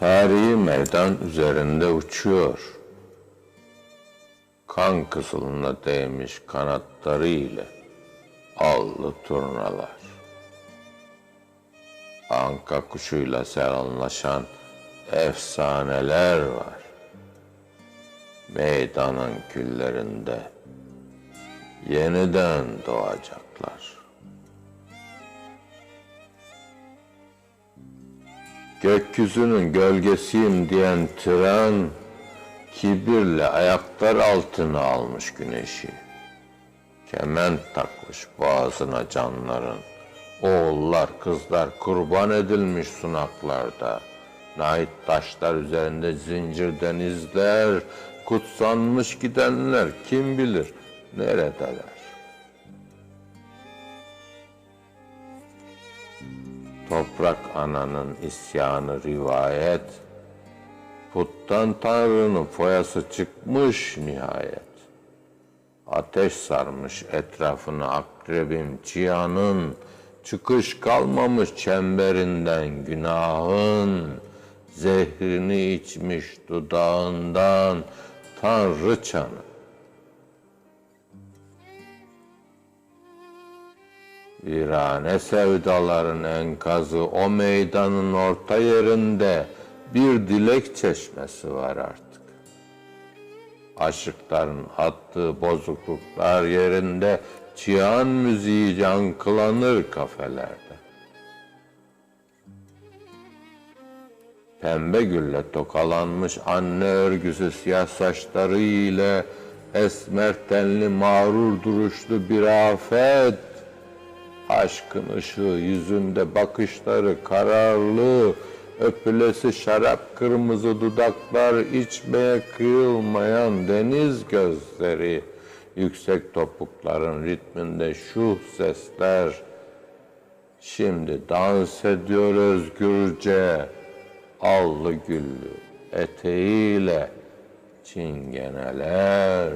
Tarihi meydan üzerinde uçuyor. Kan kızılına değmiş kanatları ile allı turnalar. Anka kuşuyla selamlaşan efsaneler var. Meydanın küllerinde yeniden doğacaklar. Gökyüzünün gölgesiyim diyen tren kibirle ayaklar altına almış güneşi. Kement takmış boğazına canların. Oğullar, kızlar kurban edilmiş sunaklarda. Nait taşlar üzerinde zincir denizler, kutsanmış gidenler kim bilir neredeler. Toprak ananın isyanı rivayet, puttan tanrının foyası çıkmış nihayet. Ateş sarmış etrafını akrebin çiyanın, çıkış kalmamış çemberinden günahın, zehrini içmiş dudağından tanrıçanın. Virane sevdaların enkazı o meydanın orta yerinde bir dilek çeşmesi var artık. Aşıkların attığı bozukluklar yerinde çiyan müziği yankılanır kafelerde. Pembe gülle tokalanmış anne örgüsü siyah saçları ile esmer tenli mağrur duruşlu bir afet Aşkın ışığı yüzünde bakışları kararlı, öpülesi şarap kırmızı dudaklar, içmeye kıyılmayan deniz gözleri, yüksek topukların ritminde şu sesler. Şimdi dans ediyor özgürce, allı güllü eteğiyle çingeneler.